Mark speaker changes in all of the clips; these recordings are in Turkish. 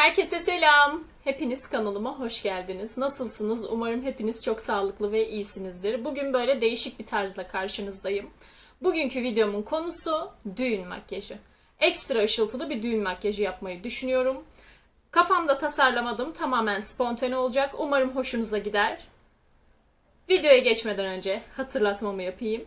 Speaker 1: Herkese selam. Hepiniz kanalıma hoş geldiniz. Nasılsınız? Umarım hepiniz çok sağlıklı ve iyisinizdir. Bugün böyle değişik bir tarzla karşınızdayım. Bugünkü videomun konusu düğün makyajı. Ekstra ışıltılı bir düğün makyajı yapmayı düşünüyorum. Kafamda tasarlamadım. Tamamen spontane olacak. Umarım hoşunuza gider. Videoya geçmeden önce hatırlatmamı yapayım.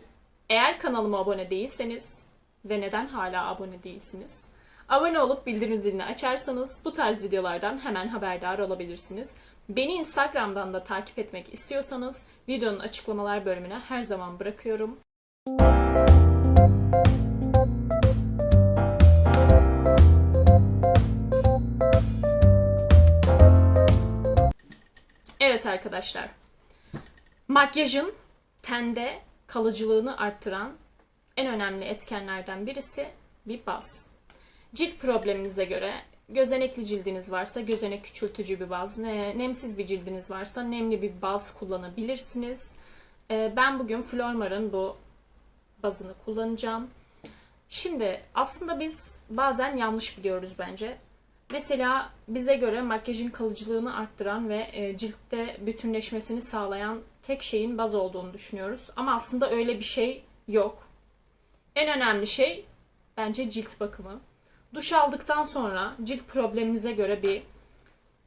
Speaker 1: Eğer kanalıma abone değilseniz ve neden hala abone değilsiniz? Abone olup bildirim zilini açarsanız bu tarz videolardan hemen haberdar olabilirsiniz. Beni Instagram'dan da takip etmek istiyorsanız videonun açıklamalar bölümüne her zaman bırakıyorum. Evet arkadaşlar. Makyajın tende kalıcılığını arttıran en önemli etkenlerden birisi bir baz. Cilt probleminize göre gözenekli cildiniz varsa gözenek küçültücü bir baz, ne, nemsiz bir cildiniz varsa nemli bir baz kullanabilirsiniz. Ee, ben bugün Flormar'ın bu bazını kullanacağım. Şimdi aslında biz bazen yanlış biliyoruz bence. Mesela bize göre makyajın kalıcılığını arttıran ve e, ciltte bütünleşmesini sağlayan tek şeyin baz olduğunu düşünüyoruz. Ama aslında öyle bir şey yok. En önemli şey bence cilt bakımı. Duş aldıktan sonra cilt probleminize göre bir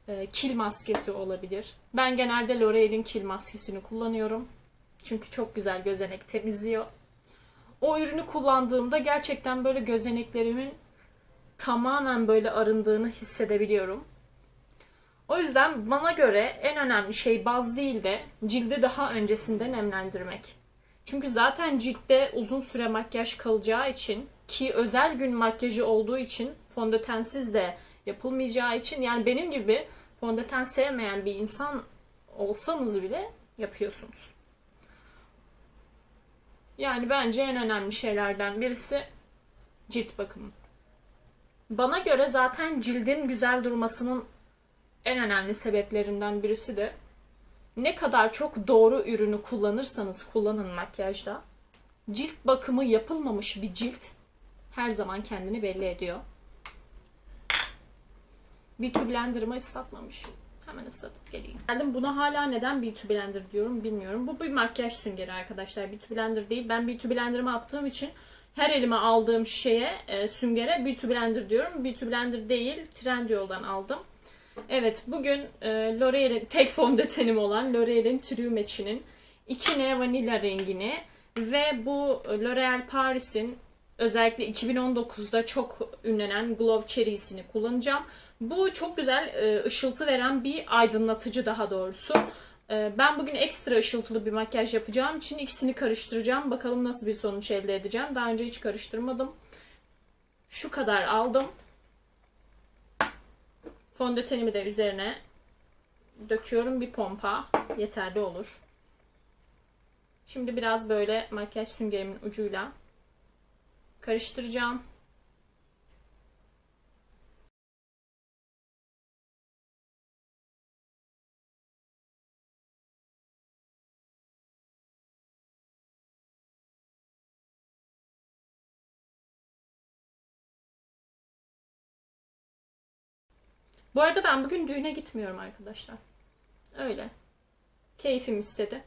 Speaker 1: e, kil maskesi olabilir. Ben genelde L'Oreal'in kil maskesini kullanıyorum. Çünkü çok güzel gözenek temizliyor. O ürünü kullandığımda gerçekten böyle gözeneklerimin tamamen böyle arındığını hissedebiliyorum. O yüzden bana göre en önemli şey baz değil de cildi daha öncesinde nemlendirmek. Çünkü zaten ciltte uzun süre makyaj kalacağı için ki özel gün makyajı olduğu için fondötensiz de yapılmayacağı için yani benim gibi fondöten sevmeyen bir insan olsanız bile yapıyorsunuz. Yani bence en önemli şeylerden birisi cilt bakımı. Bana göre zaten cildin güzel durmasının en önemli sebeplerinden birisi de ne kadar çok doğru ürünü kullanırsanız kullanın makyajda cilt bakımı yapılmamış bir cilt her zaman kendini belli ediyor. Beauty Blender'ımı ıslatmamış. Hemen ıslatıp geleyim. Geldim buna hala neden Beauty Blender diyorum bilmiyorum. Bu bir makyaj süngeri arkadaşlar. Beauty Blender değil. Ben Beauty Blender'ımı attığım için her elime aldığım şeye e, süngere Beauty Blender diyorum. Beauty Blender değil. Trendyol'dan aldım. Evet bugün e, L'Oreal'in tek fondötenim olan L'Oreal'in True Match'inin 2N Vanilla rengini ve bu L'Oreal Paris'in özellikle 2019'da çok ünlenen Glow Cherry'sini kullanacağım. Bu çok güzel e, ışıltı veren bir aydınlatıcı daha doğrusu. E, ben bugün ekstra ışıltılı bir makyaj yapacağım için ikisini karıştıracağım. Bakalım nasıl bir sonuç elde edeceğim. Daha önce hiç karıştırmadım. Şu kadar aldım. Fondötenimi de üzerine döküyorum. Bir pompa yeterli olur. Şimdi biraz böyle makyaj süngerimin ucuyla karıştıracağım. Bu arada ben bugün düğüne gitmiyorum arkadaşlar. Öyle. Keyfim istedi.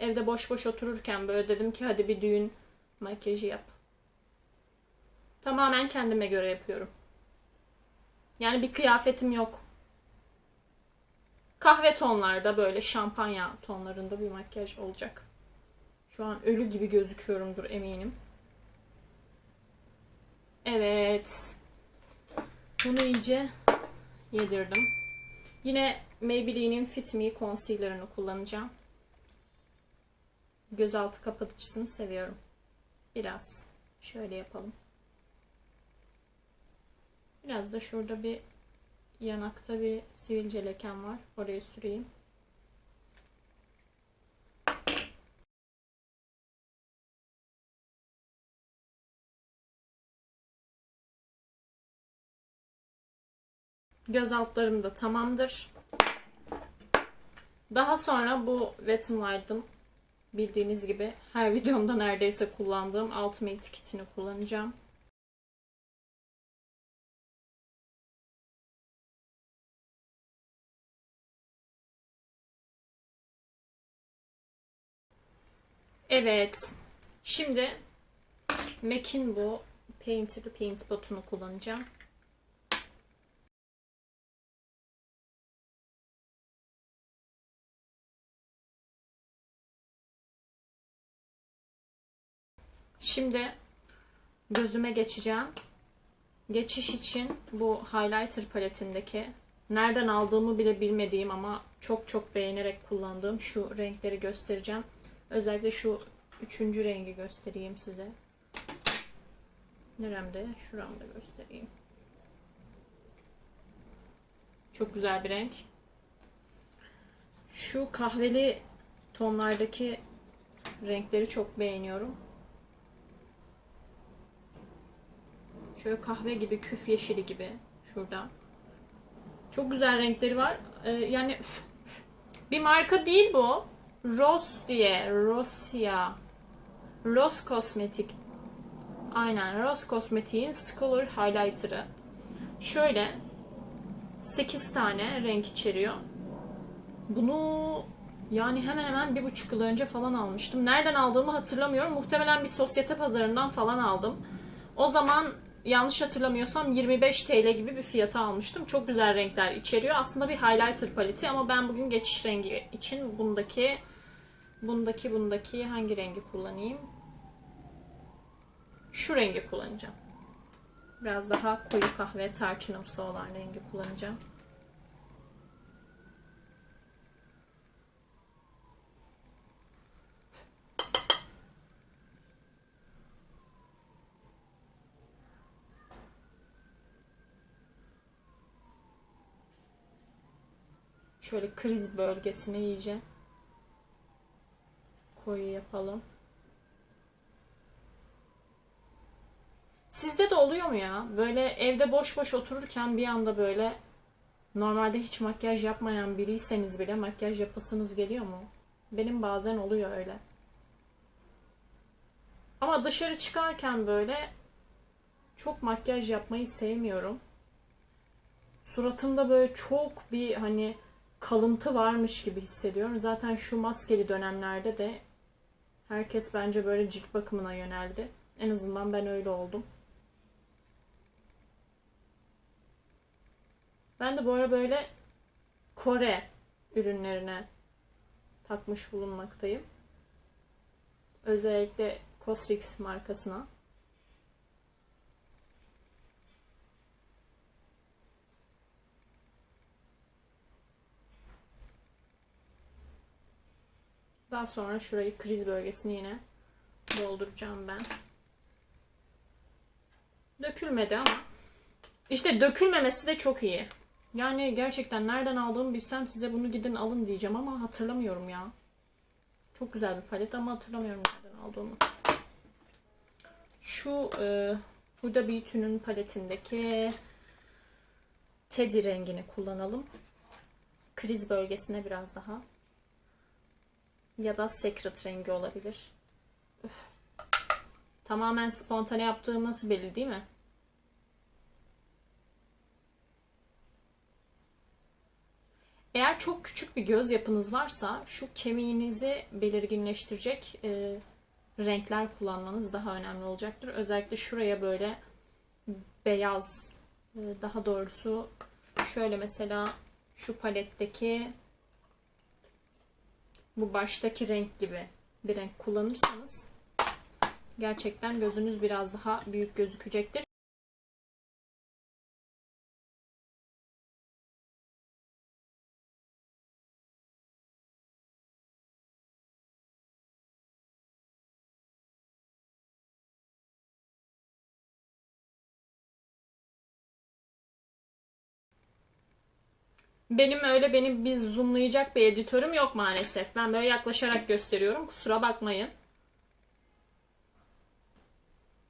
Speaker 1: Evde boş boş otururken böyle dedim ki hadi bir düğün makyajı yap. Tamamen kendime göre yapıyorum. Yani bir kıyafetim yok. Kahve tonlarda böyle şampanya tonlarında bir makyaj olacak. Şu an ölü gibi gözüküyorumdur eminim. Evet. Bunu iyice yedirdim. Yine Maybelline'in Fit Me Concealer'ını kullanacağım. Gözaltı kapatıcısını seviyorum. Biraz şöyle yapalım. Biraz da şurada bir yanakta bir sivilce leken var. Oraya süreyim. Göz altlarım da tamamdır. Daha sonra bu Wet n Wild'ın bildiğiniz gibi her videomda neredeyse kullandığım Ultimate Kit'ini kullanacağım. Evet. Şimdi MAC'in bu Painter Paint botunu kullanacağım. Şimdi gözüme geçeceğim. Geçiş için bu highlighter paletindeki nereden aldığımı bile bilmediğim ama çok çok beğenerek kullandığım şu renkleri göstereceğim. Özellikle şu üçüncü rengi göstereyim size. Neremde? Şuramda göstereyim. Çok güzel bir renk. Şu kahveli tonlardaki renkleri çok beğeniyorum. Şöyle kahve gibi, küf yeşili gibi şurada. Çok güzel renkleri var. Ee, yani bir marka değil bu. Rose diye. Rosia. Rose Cosmetic. Aynen. Rose Cosmetic'in Scholar Highlighter'ı. Şöyle 8 tane renk içeriyor. Bunu yani hemen hemen bir buçuk yıl önce falan almıştım. Nereden aldığımı hatırlamıyorum. Muhtemelen bir sosyete pazarından falan aldım. O zaman yanlış hatırlamıyorsam 25 TL gibi bir fiyata almıştım. Çok güzel renkler içeriyor. Aslında bir highlighter paleti ama ben bugün geçiş rengi için bundaki bundaki bundaki hangi rengi kullanayım? Şu rengi kullanacağım. Biraz daha koyu kahve tarçınımsı olan rengi kullanacağım. Şöyle kriz bölgesine iyice koyu yapalım. Sizde de oluyor mu ya? Böyle evde boş boş otururken bir anda böyle normalde hiç makyaj yapmayan biriyseniz bile makyaj yapasınız geliyor mu? Benim bazen oluyor öyle. Ama dışarı çıkarken böyle çok makyaj yapmayı sevmiyorum. Suratımda böyle çok bir hani kalıntı varmış gibi hissediyorum. Zaten şu maskeli dönemlerde de herkes bence böyle cilt bakımına yöneldi. En azından ben öyle oldum. Ben de bu ara böyle Kore ürünlerine takmış bulunmaktayım. Özellikle Cosrx markasına. Daha sonra şurayı kriz bölgesini yine dolduracağım ben. Dökülmedi ama işte dökülmemesi de çok iyi. Yani gerçekten nereden aldığımı bilsem size bunu gidin alın diyeceğim ama hatırlamıyorum ya. Çok güzel bir palet ama hatırlamıyorum nereden aldığımı. Şu e, Huda Beauty'nin paletindeki Teddy rengini kullanalım. Kriz bölgesine biraz daha. Ya da Secret rengi olabilir. Üf. Tamamen spontane yaptığım nasıl belli değil mi? Eğer çok küçük bir göz yapınız varsa şu kemiğinizi belirginleştirecek e, renkler kullanmanız daha önemli olacaktır. Özellikle şuraya böyle beyaz e, daha doğrusu şöyle mesela şu paletteki bu baştaki renk gibi bir renk kullanırsanız gerçekten gözünüz biraz daha büyük gözükecektir. Benim öyle benim bir zoomlayacak bir editörüm yok maalesef. Ben böyle yaklaşarak gösteriyorum. Kusura bakmayın.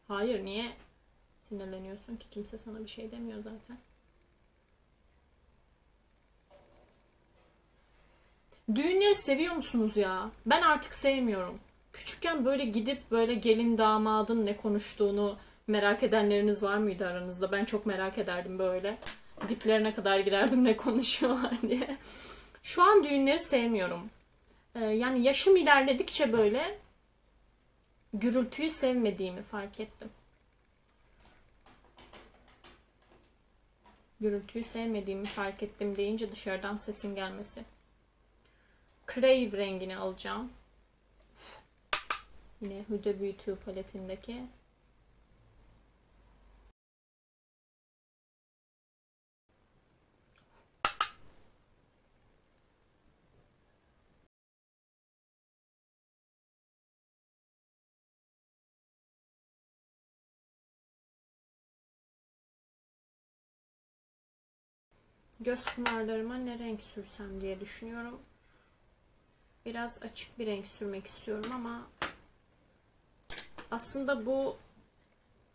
Speaker 1: Hayır niye sinirleniyorsun ki? Kimse sana bir şey demiyor zaten. Düğünleri seviyor musunuz ya? Ben artık sevmiyorum. Küçükken böyle gidip böyle gelin damadın ne konuştuğunu merak edenleriniz var mıydı aranızda? Ben çok merak ederdim böyle diplerine kadar girerdim ne konuşuyorlar diye. Şu an düğünleri sevmiyorum. Ee, yani yaşım ilerledikçe böyle Gürültüyü sevmediğimi fark ettim. Gürültüyü sevmediğimi fark ettim deyince dışarıdan sesin gelmesi. Crave rengini alacağım. Yine Huda Beauty paletindeki. Göz pınarlarıma ne renk sürsem diye düşünüyorum. Biraz açık bir renk sürmek istiyorum ama aslında bu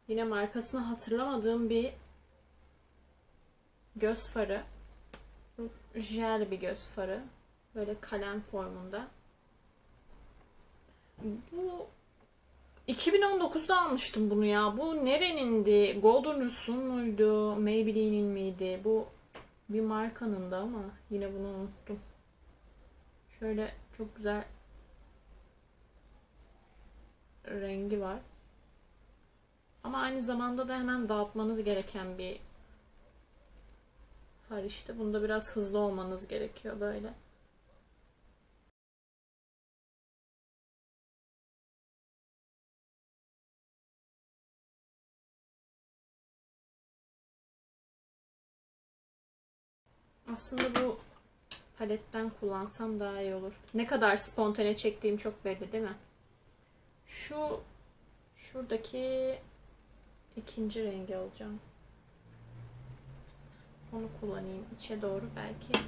Speaker 1: yine markasını hatırlamadığım bir göz farı. Jel bir göz farı. Böyle kalem formunda. Bu 2019'da almıştım bunu ya. Bu nerenindi? Golden Rose'un muydu? Maybelline'in miydi? Bu bir markanın da ama yine bunu unuttum. Şöyle çok güzel rengi var. Ama aynı zamanda da hemen dağıtmanız gereken bir far işte. Bunda biraz hızlı olmanız gerekiyor böyle. Aslında bu paletten kullansam daha iyi olur. Ne kadar spontane çektiğim çok belli değil mi? Şu şuradaki ikinci rengi alacağım. Onu kullanayım. içe doğru belki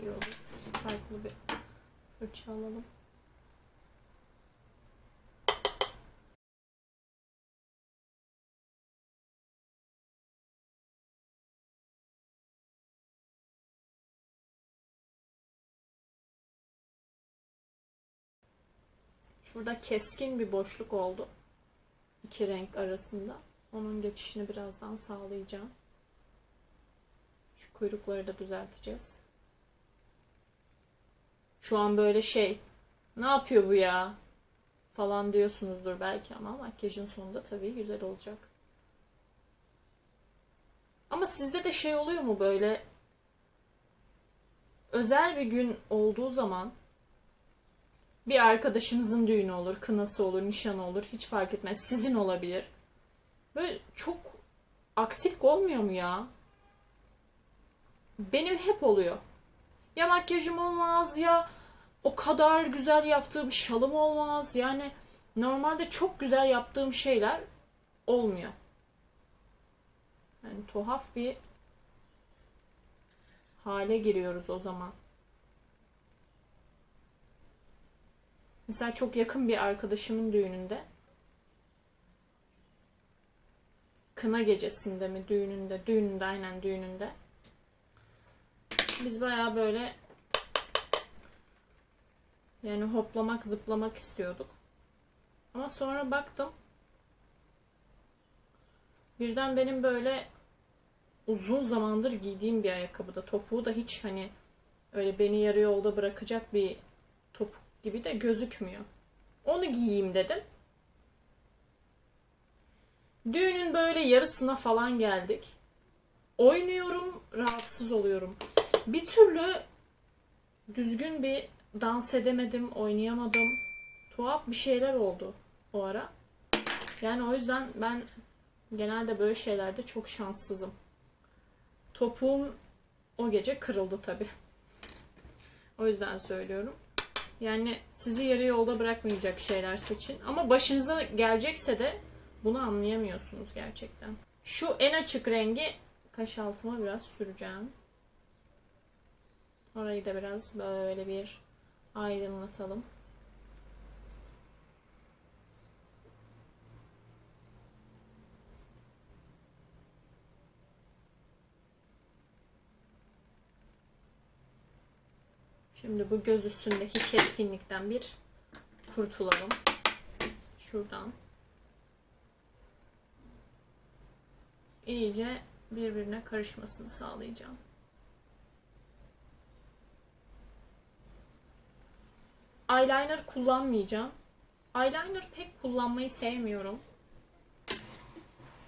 Speaker 1: iyi olur. Farklı bir fırça alalım. Şurada keskin bir boşluk oldu. İki renk arasında. Onun geçişini birazdan sağlayacağım. Şu kuyrukları da düzelteceğiz. Şu an böyle şey, ne yapıyor bu ya? Falan diyorsunuzdur belki ama makyajın sonunda tabii güzel olacak. Ama sizde de şey oluyor mu böyle özel bir gün olduğu zaman bir arkadaşınızın düğünü olur, kınası olur, nişanı olur hiç fark etmez. Sizin olabilir. Böyle çok aksilik olmuyor mu ya? Benim hep oluyor. Ya makyajım olmaz ya o kadar güzel yaptığım şalım olmaz. Yani normalde çok güzel yaptığım şeyler olmuyor. Yani tuhaf bir hale giriyoruz o zaman. Mesela çok yakın bir arkadaşımın düğününde kına gecesinde mi düğününde düğününde aynen düğününde biz baya böyle yani hoplamak zıplamak istiyorduk. Ama sonra baktım birden benim böyle uzun zamandır giydiğim bir ayakkabıda topuğu da hiç hani öyle beni yarı yolda bırakacak bir gibi de gözükmüyor. Onu giyeyim dedim. Düğünün böyle yarısına falan geldik. Oynuyorum, rahatsız oluyorum. Bir türlü düzgün bir dans edemedim, oynayamadım. Tuhaf bir şeyler oldu o ara. Yani o yüzden ben genelde böyle şeylerde çok şanssızım. Topuğum o gece kırıldı tabi. O yüzden söylüyorum. Yani sizi yarı yolda bırakmayacak şeyler seçin. Ama başınıza gelecekse de bunu anlayamıyorsunuz gerçekten. Şu en açık rengi kaş altıma biraz süreceğim. Orayı da biraz böyle bir aydınlatalım. Şimdi bu göz üstündeki keskinlikten bir kurtulalım. Şuradan. İyice birbirine karışmasını sağlayacağım. Eyeliner kullanmayacağım. Eyeliner pek kullanmayı sevmiyorum.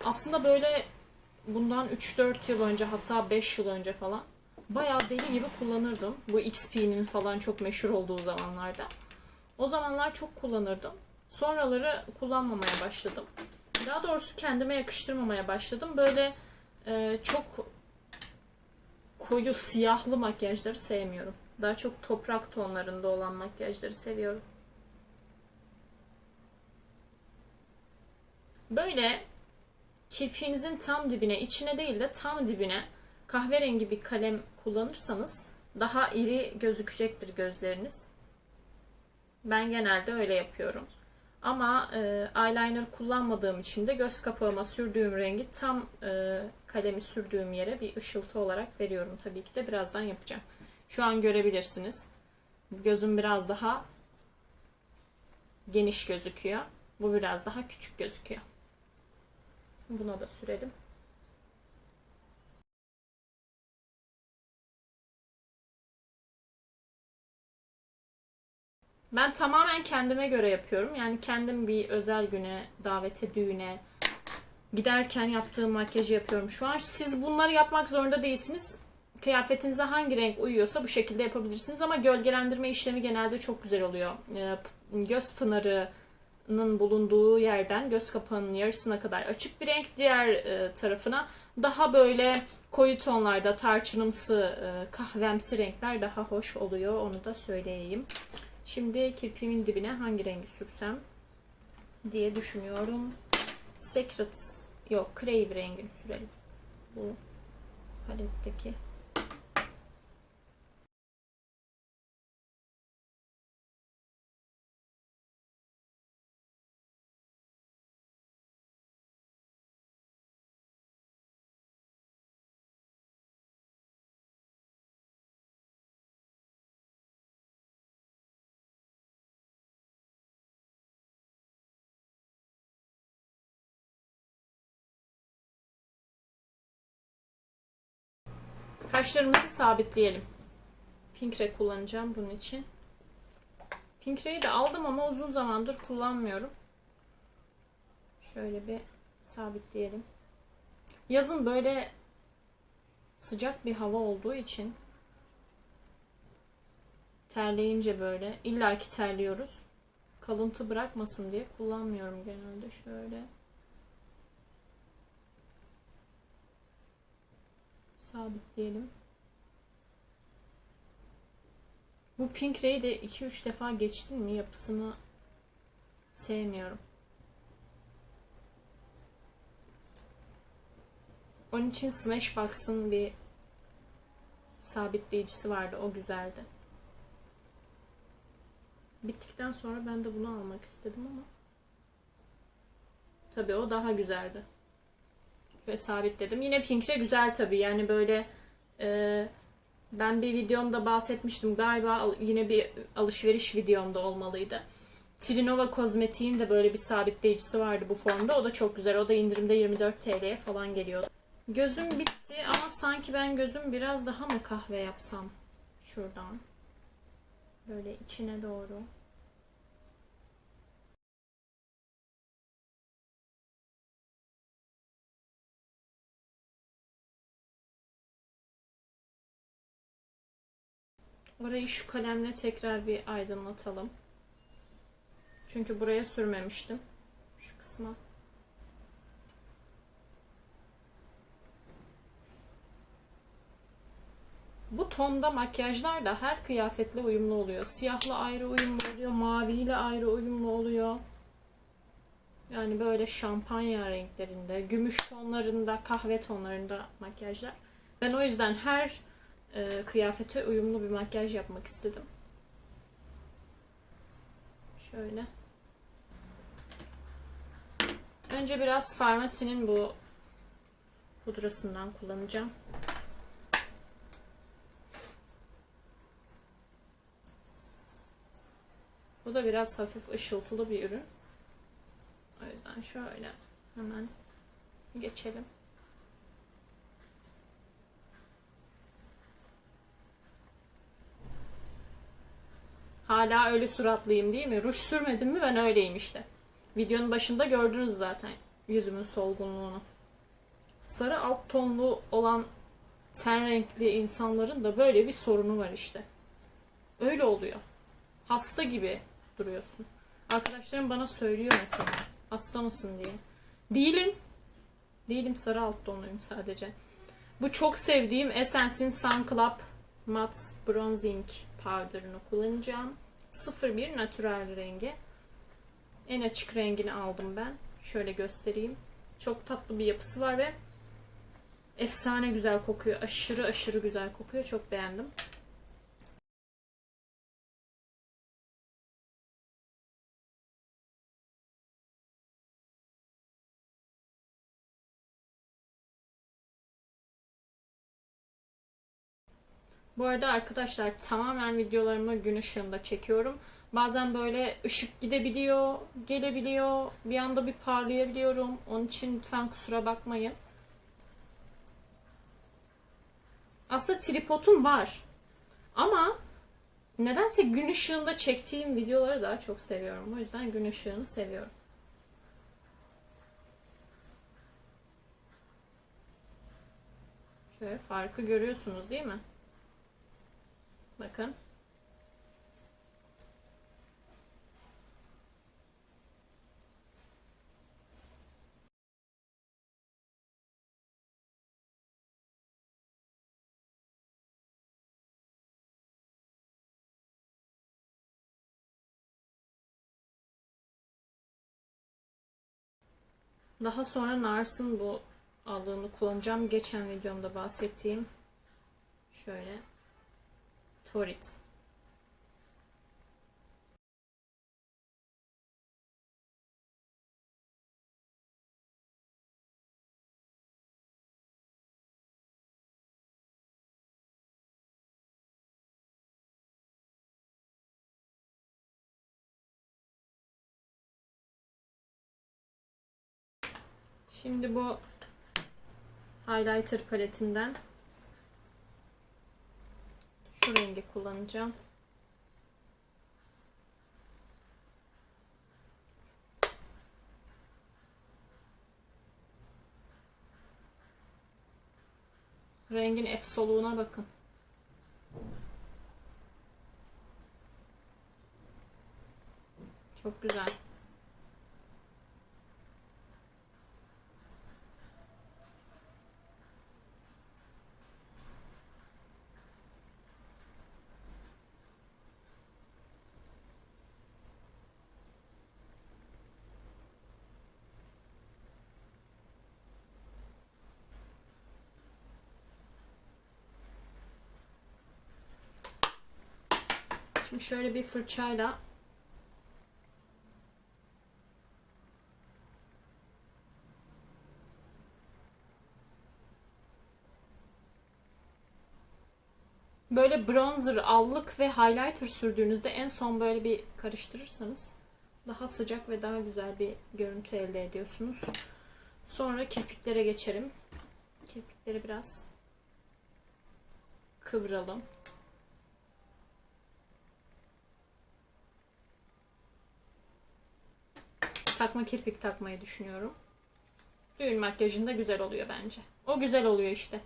Speaker 1: Aslında böyle bundan 3-4 yıl önce hatta 5 yıl önce falan bayağı deli gibi kullanırdım. Bu XP'nin falan çok meşhur olduğu zamanlarda. O zamanlar çok kullanırdım. Sonraları kullanmamaya başladım. Daha doğrusu kendime yakıştırmamaya başladım. Böyle e, çok koyu siyahlı makyajları sevmiyorum. Daha çok toprak tonlarında olan makyajları seviyorum. Böyle kirpiğinizin tam dibine, içine değil de tam dibine kahverengi bir kalem kullanırsanız daha iri gözükecektir gözleriniz. Ben genelde öyle yapıyorum. Ama e, eyeliner kullanmadığım için de göz kapağıma sürdüğüm rengi tam e, kalemi sürdüğüm yere bir ışıltı olarak veriyorum. Tabii ki de birazdan yapacağım. Şu an görebilirsiniz. Gözüm biraz daha geniş gözüküyor. Bu biraz daha küçük gözüküyor. Buna da sürelim. Ben tamamen kendime göre yapıyorum. Yani kendim bir özel güne, davete, düğüne giderken yaptığım makyajı yapıyorum şu an. Siz bunları yapmak zorunda değilsiniz. Kıyafetinize hangi renk uyuyorsa bu şekilde yapabilirsiniz ama gölgelendirme işlemi genelde çok güzel oluyor. Ee, Göz pınarının bulunduğu yerden göz kapağının yarısına kadar açık bir renk, diğer e, tarafına daha böyle koyu tonlarda tarçınımsı, e, kahvemsi renkler daha hoş oluyor. Onu da söyleyeyim. Şimdi kirpiğimin dibine hangi rengi sürsem diye düşünüyorum. Secret yok Crave rengini sürelim. Bu paletteki. Kaşlarımızı sabitleyelim. Pinkre kullanacağım bunun için. Pinkre'yi de aldım ama uzun zamandır kullanmıyorum. Şöyle bir sabitleyelim. Yazın böyle sıcak bir hava olduğu için terleyince böyle illaki terliyoruz. Kalıntı bırakmasın diye kullanmıyorum genelde şöyle. Sabitleyelim. Bu Pink de 2-3 defa geçtim mi yapısını sevmiyorum. Onun için Smashbox'ın bir sabitleyicisi vardı. O güzeldi. Bittikten sonra ben de bunu almak istedim ama tabii o daha güzeldi ve sabitledim. Yine Pinkre güzel tabii. Yani böyle e, ben bir videomda bahsetmiştim. Galiba yine bir alışveriş videomda olmalıydı. Trinova Kozmetik'in de böyle bir sabitleyicisi vardı bu formda. O da çok güzel. O da indirimde 24 TL'ye falan geliyordu. Gözüm bitti ama sanki ben gözüm biraz daha mı kahve yapsam? Şuradan. Böyle içine doğru. Orayı şu kalemle tekrar bir aydınlatalım. Çünkü buraya sürmemiştim. Şu kısma. Bu tonda makyajlar da her kıyafetle uyumlu oluyor. Siyahla ayrı uyumlu oluyor, maviyle ayrı uyumlu oluyor. Yani böyle şampanya renklerinde, gümüş tonlarında, kahve tonlarında makyajlar. Ben o yüzden her e, kıyafete uyumlu bir makyaj yapmak istedim. Şöyle. Önce biraz Farmasi'nin bu pudrasından kullanacağım. Bu da biraz hafif ışıltılı bir ürün. O yüzden şöyle hemen geçelim. Hala öyle suratlıyım değil mi? Ruj sürmedim mi ben öyleyim işte. Videonun başında gördünüz zaten yüzümün solgunluğunu. Sarı alt tonlu olan ten renkli insanların da böyle bir sorunu var işte. Öyle oluyor. Hasta gibi duruyorsun. Arkadaşlarım bana söylüyor mesela. Hasta mısın diye. Değilim. Değilim sarı alt tonluyum sadece. Bu çok sevdiğim Essence'in Sun Club Matte Bronzing Powder'ını kullanacağım. 01 natural rengi. En açık rengini aldım ben. Şöyle göstereyim. Çok tatlı bir yapısı var ve efsane güzel kokuyor. Aşırı aşırı güzel kokuyor. Çok beğendim. Bu arada arkadaşlar tamamen videolarımı gün ışığında çekiyorum. Bazen böyle ışık gidebiliyor, gelebiliyor, bir anda bir parlayabiliyorum. Onun için lütfen kusura bakmayın. Aslında tripodum var. Ama nedense gün ışığında çektiğim videoları daha çok seviyorum. O yüzden gün ışığını seviyorum. Şöyle farkı görüyorsunuz değil mi? Bakın. Daha sonra Nars'ın bu aldığını kullanacağım. Geçen videomda bahsettiğim şöyle Torit. Şimdi bu highlighter paletinden şu rengi kullanacağım. Rengin F soluğuna bakın. Çok güzel. Şimdi şöyle bir fırçayla Böyle bronzer, allık ve highlighter sürdüğünüzde en son böyle bir karıştırırsanız daha sıcak ve daha güzel bir görüntü elde ediyorsunuz. Sonra kirpiklere geçerim. Kirpikleri biraz kıvıralım. Takma kirpik takmayı düşünüyorum. Düğün makyajında güzel oluyor bence. O güzel oluyor işte.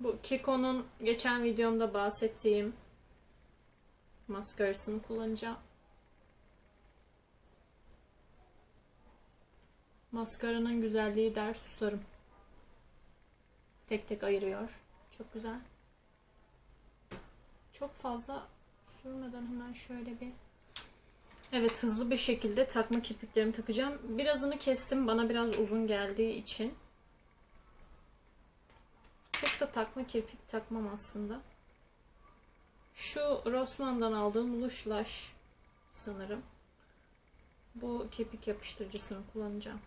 Speaker 1: Bu Kiko'nun geçen videomda bahsettiğim maskarasını kullanacağım. Maskaranın güzelliği der susarım. Tek tek ayırıyor. Çok güzel. Çok fazla sürmeden hemen şöyle bir Evet hızlı bir şekilde takma kirpiklerimi takacağım. Birazını kestim. Bana biraz uzun geldiği için. Çok da takma kirpik takmam aslında. Şu Rossmann'dan aldığım Lush sanırım. Bu kirpik yapıştırıcısını kullanacağım.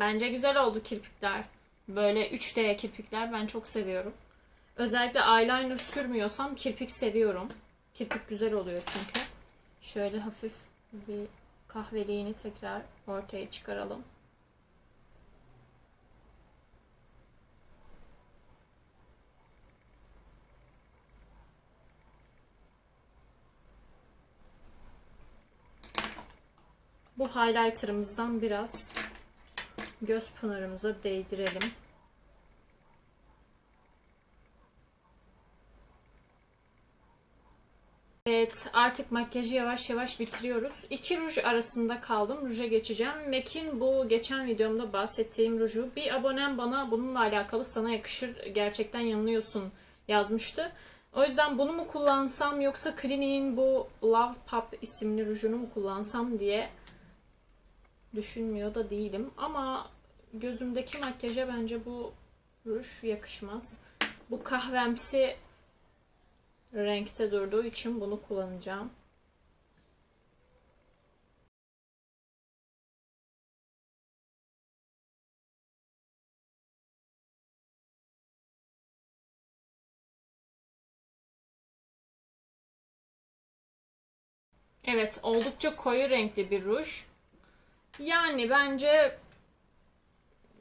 Speaker 1: Bence güzel oldu kirpikler. Böyle 3D kirpikler ben çok seviyorum. Özellikle eyeliner sürmüyorsam kirpik seviyorum. Kirpik güzel oluyor çünkü. Şöyle hafif bir kahveliğini tekrar ortaya çıkaralım. Bu highlighter'ımızdan biraz göz pınarımıza değdirelim. Evet artık makyajı yavaş yavaş bitiriyoruz. İki ruj arasında kaldım. Ruja geçeceğim. MAC'in bu geçen videomda bahsettiğim ruju bir abonem bana bununla alakalı sana yakışır gerçekten yanılıyorsun yazmıştı. O yüzden bunu mu kullansam yoksa Clinique'in bu Love Pop isimli rujunu mu kullansam diye düşünmüyor da değilim. Ama gözümdeki makyaja bence bu ruj yakışmaz. Bu kahvemsi renkte durduğu için bunu kullanacağım. Evet, oldukça koyu renkli bir ruj. Yani bence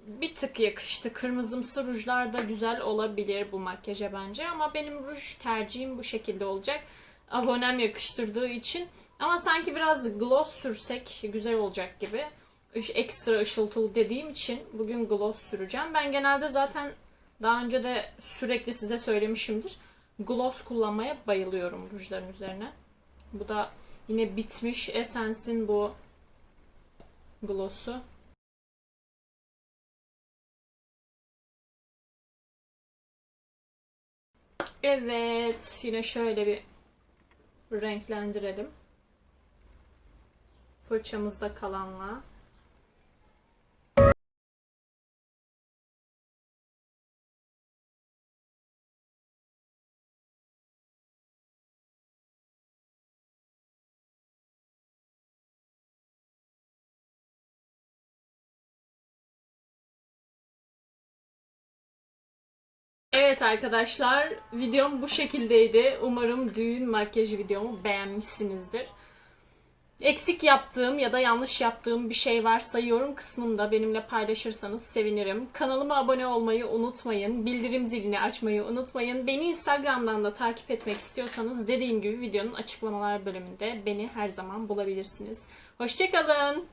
Speaker 1: bir tık yakıştı. Kırmızımsı rujlar da güzel olabilir bu makyaja bence. Ama benim ruj tercihim bu şekilde olacak. Abonem yakıştırdığı için. Ama sanki biraz gloss sürsek güzel olacak gibi. Ekstra ışıltılı dediğim için bugün gloss süreceğim. Ben genelde zaten daha önce de sürekli size söylemişimdir. Gloss kullanmaya bayılıyorum rujların üzerine. Bu da yine bitmiş Essence'in bu gloss'u. Evet, yine şöyle bir renklendirelim. Fırçamızda kalanla. Evet arkadaşlar, videom bu şekildeydi. Umarım düğün makyajı videomu beğenmişsinizdir. Eksik yaptığım ya da yanlış yaptığım bir şey varsa yorum kısmında benimle paylaşırsanız sevinirim. Kanalıma abone olmayı unutmayın. Bildirim zilini açmayı unutmayın. Beni Instagram'dan da takip etmek istiyorsanız dediğim gibi videonun açıklamalar bölümünde beni her zaman bulabilirsiniz. Hoşçakalın.